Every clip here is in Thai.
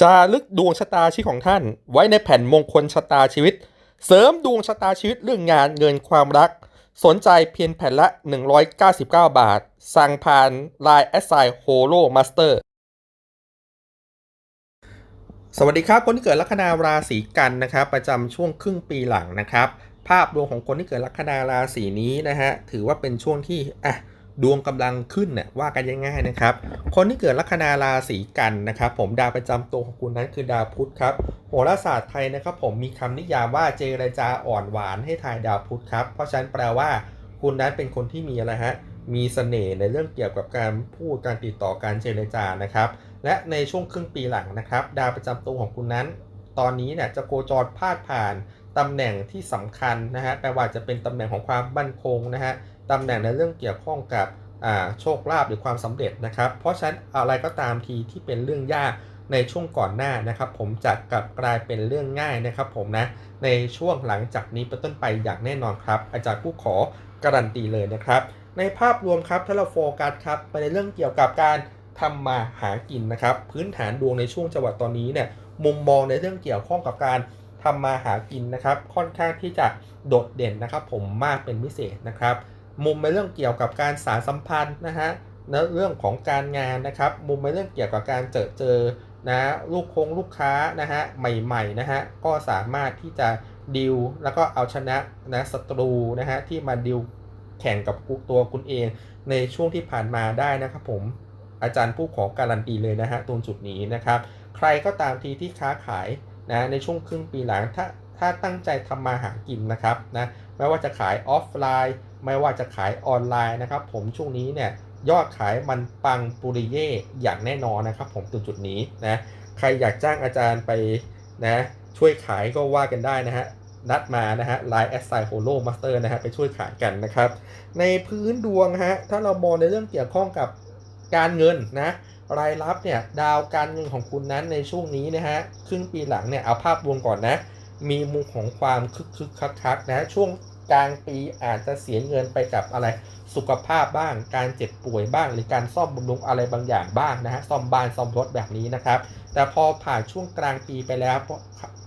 จารึกดวงชะตาชีวิตของท่าน ไว้ในแผ่นมงคลชะตาชีวิต เสริมดวงชะตาชีวิตเรื่องงานเงินความรัก สนใจเพียงแผ่นละ 199 บาท สั่งผ่าน Line แอสไซโฮโลมาสเตอร์สวัสดีครับ คนที่เกิดลัคนาราศีกันนะครับประจำช่วงครึ่งปีหลังนะครับ ภาพรวมของคนที่เกิดลัคนาราศีนี้นะฮะถือว่าเป็นช่วงที่อะ ดวงกำลังขึ้นเนี่ยว่ากันง่ายๆนะครับ คนที่เกิดลัคนาราศีกันนะครับ ผมดาวประจำตัวของคุณนั้นคือดาวพุธครับโหราศาสตร์ไทยนะครับผมมีคำนิยามว่าเจรจาอ่อนหวานให้ทายดาวพุธครับเพราะฉะนั้นแปลว่า คุณนั้นเป็นคนที่มีอะไรฮะมีเสน่ห์ในเรื่องเกี่ยวกับการพูดการติดต่อการเจรจานะครับ และในช่วงครึ่งปีหลังนะครับ ดาวประจำตัวของคุณนั้น ตอนนี้เนี่ยจะโคจรพาดผ่านตำแหน่งที่สำคัญนะฮะไม่ว่าจะเป็นตำแหน่งของความมั่นคงนะฮะ ตำแหน่งในเรื่องเกี่ยวข้องกับโชคลาภหรือความสำเร็จนะครับ เพราะฉะนั้นอะไรก็ตามทีที่เป็นเรื่องยากในช่วงก่อนหน้านะครับ ผมจะกลับกลายเป็นเรื่องง่ายนะครับ ผมนะในช่วงหลังจากนี้เป็นต้นไปอย่างแน่นอนครับ อาจารย์ผู้ขอการันตีเลยนะครับ ในภาพรวมครับถ้าเราโฟกัสครับไปในเรื่องเกี่ยวกับการทำมาหากินนะครับ พื้นฐานดวงในช่วงจังหวะตอนนี้เนี่ยมุมมองในเรื่องเกี่ยวข้องกับการทำมาหากินนะครับ ค่อนข้างที่จะโดดเด่นนะครับ ผมมากเป็นพิเศษนะครับ มุมในเรื่องเกี่ยวกับการสารสัมพันธ์นะฮะในเรื่องของการงานนะครับ มุมในเรื่องเกี่ยวกับการเจอเจอนะลูกคงลูกค้านะฮะใหม่ๆนะฮะก็สามารถที่จะดิวแล้วก็เอาชนะนะศัตรูนะฮะที่มาดิวแข่งกับตัวคุณเองในช่วงที่ผ่านมาได้นะครับผมอาจารย์ผู้ขอการันตีเลยนะฮะตรงจุดนี้นะครับ ใครก็ตามทีที่ค้าขายนะในช่วงครึ่งปีหลังถ้า ถ้าตั้งใจทำมาหากินนะครับนะไม่ว่าจะขายออฟไลน์ ไม่ว่าจะขายออนไลน์นะครับ ผมช่วงนี้เนี่ยยอดขายมันปังปุริเย่อย่างแน่นอนนะครับ ผมตรงจุดนี้นะใครอยากจ้างอาจารย์ไปนะช่วยขายก็ว่ากันได้นะฮะนัดมานะฮะ Line แอสไซโฮโลมาสเตอร์นะฮะไปช่วยขายกันนะครับ ในพื้นดวงฮะถ้าเรามองในเรื่องเกี่ยวข้องกับการเงินนะรายรับเนี่ยดาวการเงินของคุณนั้นในช่วงนี้นะฮะครึ่งปีหลังเนี่ยเอาภาพรวมก่อนนะ มีมุมของความคึกคึกคักคักนะช่วงกลางปีอาจจะเสียเงินไปกับอะไรสุขภาพบ้าง การเจ็บป่วยบ้าง หรือการซ่อมบำรุงอะไรบางอย่างบ้างนะฮะซ่อมบ้านซ่อมรถแบบนี้นะครับ แต่พอผ่านช่วงกลางปีไปแล้ว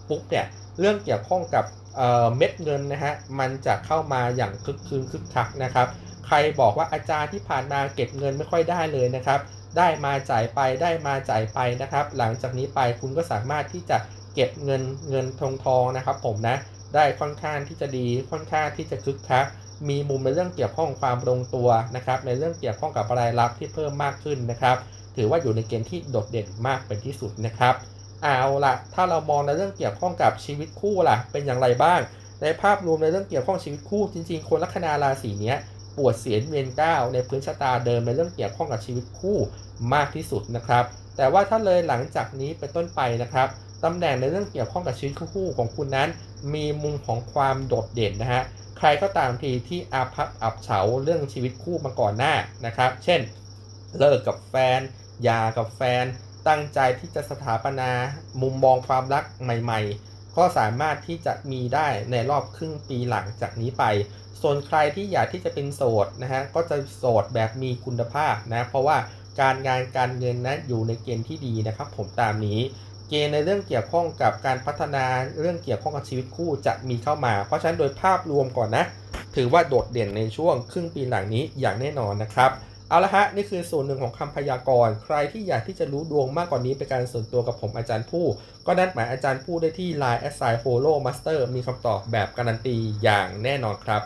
ปุ๊บเนี่ยเรื่องเกี่ยวข้องกับเเม็ดเงินนะฮะมันจะเข้ามาอย่างคึกคืนคึกคักนะครับ ใครบอกว่าอาจารย์ที่ผ่านมาเก็บเงินไม่ค่อยได้เลยนะครับ ได้มาจ่ายไปได้มาจ่ายไปนะครับ หลังจากนี้ไปคุณก็สามารถที่จะ เก็บเงินเงินทองทองนะครับผมนะได้ค่อนข้างที่จะดีค่อนข้างที่จะคึกคักมีมุมในเรื่องเกี่ยวข้องความลงตัวนะครับในเรื่องเกี่ยวข้องกับรายรับที่เพิ่มมากขึ้นนะครับถือว่าอยู่ในเกณฑ์ที่โดดเด่นมากเป็นที่สุดนะครับเอาละถ้าเรามองในเรื่องเกี่ยวข้องกับชีวิตคู่ล่ะเป็นอย่างไรบ้าง ในภาพรวมในเรื่องเกี่ยวข้องชีวิตคู่จริงๆ คนลัคนาราศีเนี้ยปวดเสียนเวียนก้าวในพื้นชะตาเดิมในเรื่องเกี่ยวข้องกับชีวิตคู่มากที่สุดนะครับแต่ว่าถ้าเลยหลังจากนี้เป็นต้นไปนะครับ ตำแหน่งในเรื่องเกี่ยวข้องกับชีวิตคู่ของคุณนั้น มีมุมของความโดดเด่นนะฮะใครก็ตามทีที่อาภัพอับเฉาเรื่องชีวิตคู่มาก่อนหน้านะครับ เช่น เลิกกับแฟนหย่ากับแฟน ตั้งใจที่จะสถาปนา มุมมองความรักใหม่ๆ ก็สามารถที่จะมีได้ในรอบครึ่งปีหลังจากนี้ไป ส่วนใครที่อยากที่จะเป็นโสดนะฮะก็จะโสดแบบมีคุณภาพนะเพราะว่าการงานการเงินนะอยู่ในเกณฑ์ที่ดีนะครับ ผมตามนี้ เกณฑ์ในเรื่องเกี่ยวข้องกับการพัฒนาเรื่องเกี่ยวข้องกับชีวิตคู่จะมีเข้ามา เพราะฉะนั้นโดยภาพรวมก่อนนะ ถือว่าโดดเด่นในช่วงครึ่งปีหลังนี้อย่างแน่นอนนะครับเอาละฮะนี่คือส่วนหนึ่งของคำพยากรณ์ใครที่อยากที่จะรู้ดวงมากกว่านี้เป็นการส่วนตัวกับผมอาจารย์ผู้ ก็นัดหมายอาจารย์ผู้ได้ที่ Line แอสไซโฮโลมาสเตอร์มีคำตอบแบบการันตีอย่างแน่นอนครับ